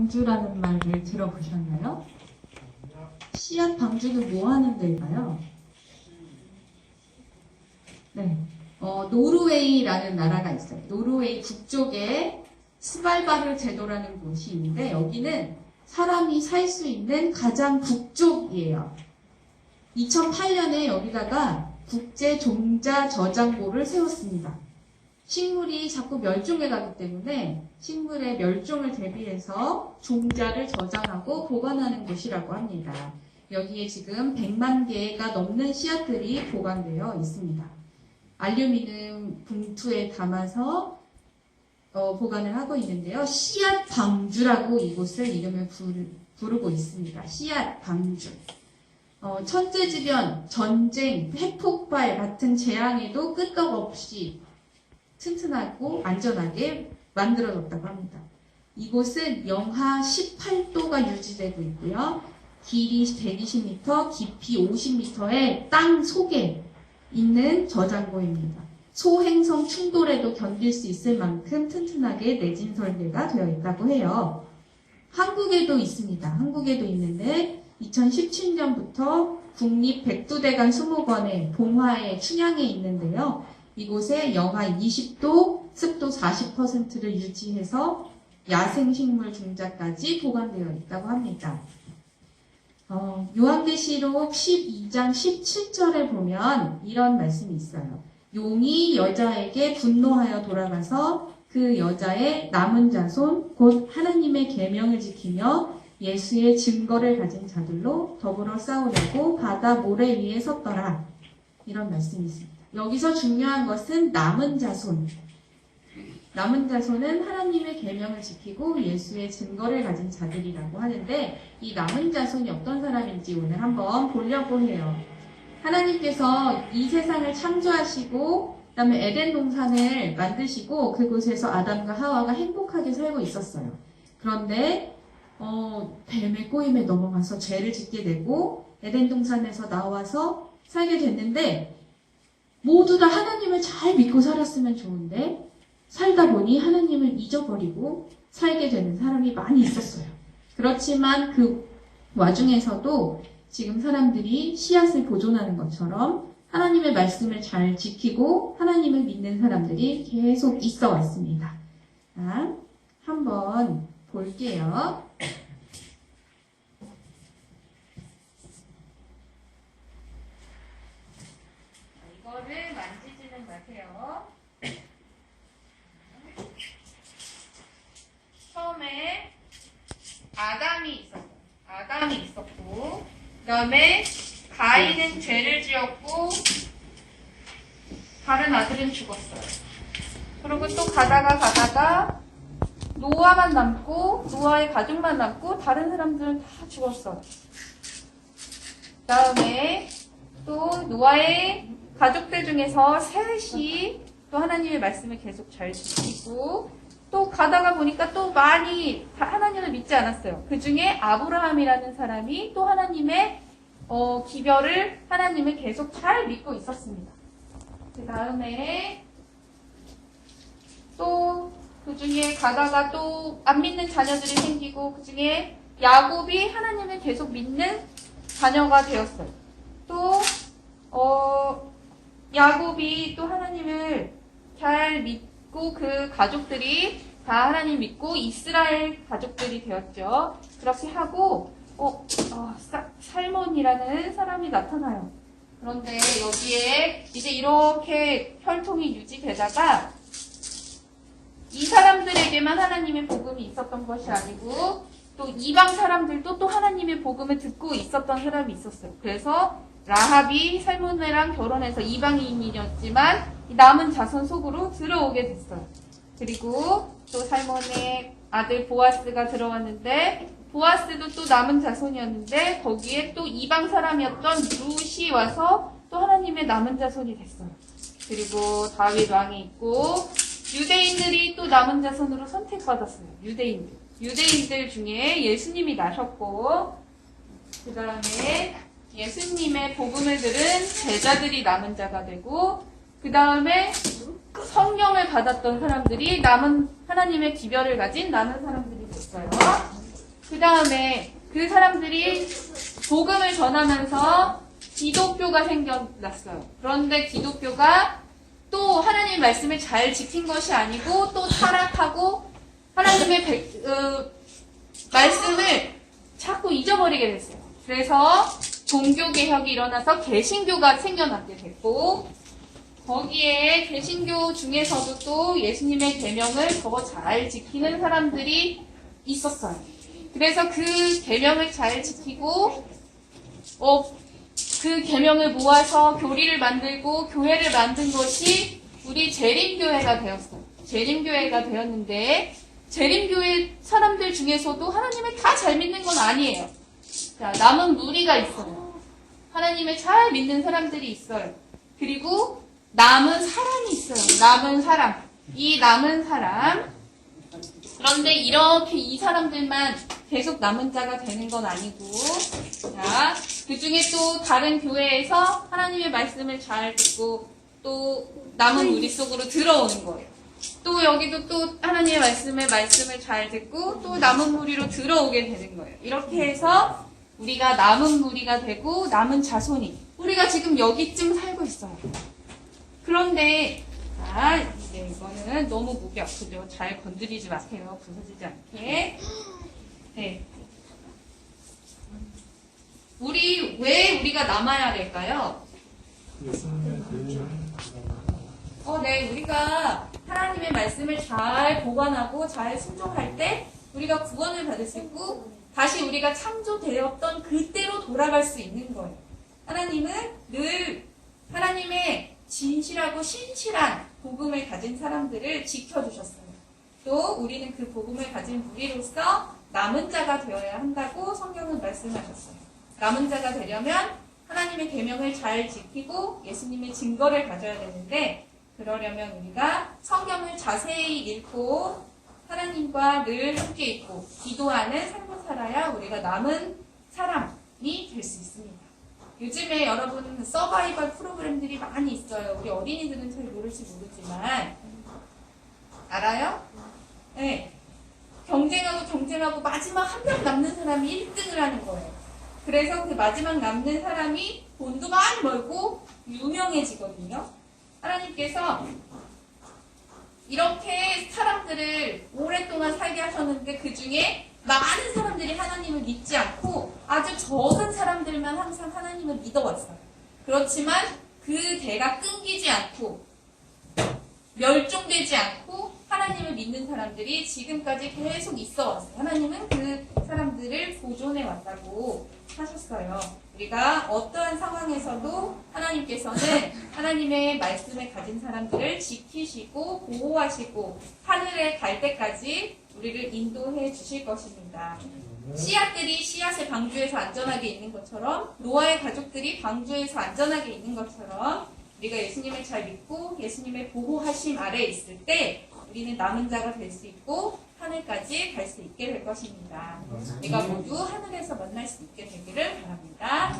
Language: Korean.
방주라는 말을 들어보셨나요? 씨앗 방주는 뭐 하는 데일까요? 네. 어, 노르웨이라는 나라가 있어요. 노르웨이 북쪽에 스발바르 제도라는 곳이 있는데 여기는 사람이 살 수 있는 가장 북쪽이에요. 2008년에 여기다가 국제 종자 저장고를 세웠습니다. 식물이 자꾸 멸종해 가기 때문에 식물의 멸종을 대비해서 종자를 저장하고 보관하는 곳이라고 합니다. 여기에 지금 100만 개가 넘는 씨앗들이 보관되어 있습니다. 알루미늄 봉투에 담아서 어, 보관을 하고 있는데요. 씨앗 방주라고 이곳을 이름을 부르, 부르고 있습니다. 씨앗 방주. 어, 천재지변, 전쟁, 핵폭발 같은 재앙에도 끄떡없이 튼튼하고 안전하게 만들어졌다고 합니다. 이곳은 영하 18도가 유지되고 있고요. 길이 120m, 깊이 50m의 땅 속에 있는 저장고입니다. 소행성 충돌에도 견딜 수 있을 만큼 튼튼하게 내진 설계가 되어 있다고 해요. 한국에도 있습니다. 한국에도 있는데 2017년부터 국립 백두대간 수목원의 봉화에 춘향에 있는데요. 이곳에 영하 20도, 습도 40%를 유지해서 야생식물 중자까지 보관되어 있다고 합니다. 어, 요한계시록 12장 17절에 보면 이런 말씀이 있어요. 용이 여자에게 분노하여 돌아가서 그 여자의 남은 자손 곧 하나님의 계명을 지키며 예수의 증거를 가진 자들로 더불어 싸우려고 바다 모래 위에 섰더라. 이런 말씀이 있습니다. 여기서 중요한 것은 남은 자손. 남은 자손은 하나님의 계명을 지키고 예수의 증거를 가진 자들이라고 하는데 이 남은 자손이 어떤 사람인지 오늘 한번 보려고 해요. 하나님께서 이 세상을 창조하시고 그다음에 에덴 동산을 만드시고 그곳에서 아담과 하와가 행복하게 살고 있었어요. 그런데 어, 뱀의 꼬임에 넘어가서 죄를 짓게 되고 에덴 동산에서 나와서 살게 됐는데 모두 다 하나님을 잘 믿고 살았으면 좋은데 살다 보니 하나님을 잊어버리고 살게 되는 사람이 많이 있었어요. 그렇지만 그 와중에서도 지금 사람들이 씨앗을 보존하는 것처럼 하나님의 말씀을 잘 지키고 하나님을 믿는 사람들이 계속 있어 왔습니다. 자, 한번 볼게요. 이거를 만지지는 마세요. 처음에 아담이 있었고, 아담이 있었고, 그 다음에 가인은 죄를 지었고, 다른 아들은 죽었어요. 그리고 또 가다가 가다가 노아만 남고, 노아의 가족만 남고, 다른 사람들은 다 죽었어요. 그 다음에 또 노아의 가족들 중에서 셋이 또 하나님의 말씀을 계속 잘 지키고 또 가다가 보니까 또 많이 다 하나님을 믿지 않았어요. 그 중에 아브라함이라는 사람이 또 하나님의 어, 기별을 하나님을 계속 잘 믿고 있었습니다. 그 다음에 또 그 중에 가다가 또 안 믿는 자녀들이 생기고 그 중에 야곱이 하나님을 계속 믿는 자녀가 되었어요. 또 어, 야곱이 또 하나님을 잘 믿 고 그 가족들이 다 하나님 믿고 이스라엘 가족들이 되었죠. 그렇게 하고 어, 어, 사- 살몬이라는 사람이 나타나요. 그런데 여기에 이제 이렇게 혈통이 유지되다가 이 사람들에게만 하나님의 복음이 있었던 것이 아니고 또 이방 사람들도 또 하나님의 복음을 듣고 있었던 사람이 있었어요. 그래서 라합이 살몬네랑 결혼해서 이방인이었지만 이 남은 자손 속으로 들어오게 됐어요. 그리고 또 살몬의 아들 보아스가 들어왔는데 보아스도 또 남은 자손이었는데 거기에 또 이방 사람이었던 룻이 와서 또 하나님의 남은 자손이 됐어요. 그리고 다윗 왕이 있고 유대인들이 또 남은 자손으로 선택받았어요. 유대인들. 유대인들 중에 예수님이 나셨고 그 다음에 예수님의 복음을 들은 제자들이 남은 자가 되고 그 다음에 성령을 받았던 사람들이 남은 하나님의 기별을 가진 남은 사람들이 됐어요. 다음에 그 사람들이 복음을 전하면서 기독교가 생겨났어요. 그런데 기독교가 또 하나님의 말씀을 잘 지킨 것이 아니고 또 타락하고 하나님의 백- 어, 말씀을 자꾸 잊어버리게 됐어요. 그래서 종교 개혁이 일어나서 개신교가 생겨나게 됐고 거기에 개신교 중에서도 또 예수님의 계명을 더 잘 지키는 사람들이 있었어요. 그래서 그 계명을 잘 지키고 어, 그 계명을 모아서 교리를 만들고 교회를 만든 것이 우리 재림교회가 되었어요. 재림교회가 되었는데 재림교회 사람들 중에서도 하나님을 다 잘 믿는 건 아니에요. 자, 남은 무리가 있어요. 하나님을 잘 믿는 사람들이 있어요. 그리고 남은 사람이 있어요. 남은 사람. 이 남은 사람. 그런데 이렇게 이 사람들만 계속 남은 자가 되는 건 아니고, 자, 그 중에 또 다른 교회에서 하나님의 말씀을 잘 듣고 또 남은 무리 속으로 들어오는 거예요. 또 여기도 또 하나님의 말씀을 말씀을 잘 듣고 또 남은 무리로 들어오게 되는 거예요. 이렇게 해서 우리가 남은 무리가 되고 남은 자손이 우리가 지금 여기쯤 살고 있어요. 그런데 자 이제 이거는 너무 무게 아프죠. 잘 건드리지 마세요. 부서지지 않게. 네. 우리 왜 우리가 남아야 될까요? 어, 네, 우리가 하나님의 말씀을 잘 보관하고 잘 순종할 때 우리가 구원을 받을 수 있고 다시 우리가 창조되었던 그때로 돌아갈 수 있는 거예요. 하나님은 늘 하나님의 진실하고 신실한 복음을 가진 사람들을 지켜주셨어요. 또 우리는 그 복음을 가진 무리로서 남은 자가 되어야 한다고 성경은 말씀하셨어요. 남은 자가 되려면 하나님의 계명을 잘 지키고 예수님의 증거를 가져야 되는데 그러려면 우리가 성경을 자세히 읽고 하나님과 늘 함께 있고 기도하는 삶을 살아야 우리가 남은 사람이 될 수 있습니다. 요즘에 여러분 서바이벌 프로그램들이 많이 있어요. 우리 어린이들은 잘 모를지 모르지만 알아요? 네. 경쟁하고 경쟁하고 마지막 한 명 남는 사람이 1등을 하는 거예요. 그래서 그 마지막 남는 사람이 돈도 많이 벌고 유명해지거든요. 하나님께서 이렇게 사람들을 오랫동안 살게 하셨는데 그 중에 많은 사람들이 하나님을 믿지 않고 아주 적은 사람들만 항상 하나님을 믿어왔어요. 그렇지만 그 대가 끊기지 않고 멸종되지 않고 하나님을 믿는 사람들이 지금까지 계속 있어 왔어요. 하나님은 그 사람들을 보존해 왔다고 하셨어요. 우리가 어떠한 상황에서도 하나님께서는 하나님의 말씀을 가진 사람들을 지키시고 보호하시고 하늘에 갈 때까지 우리를 인도해 주실 것입니다. 씨앗들이 씨앗의 방주에서 안전하게 있는 것처럼 노아의 가족들이 방주에서 안전하게 있는 것처럼 우리가 예수님을 잘 믿고 예수님의 보호하심 아래 있을 때 우리는 남은 자가 될 수 있고 하늘까지 갈 수 있게 될 것입니다. 우리가 모두 하늘에서 만날 수 있게 되기를 바랍니다.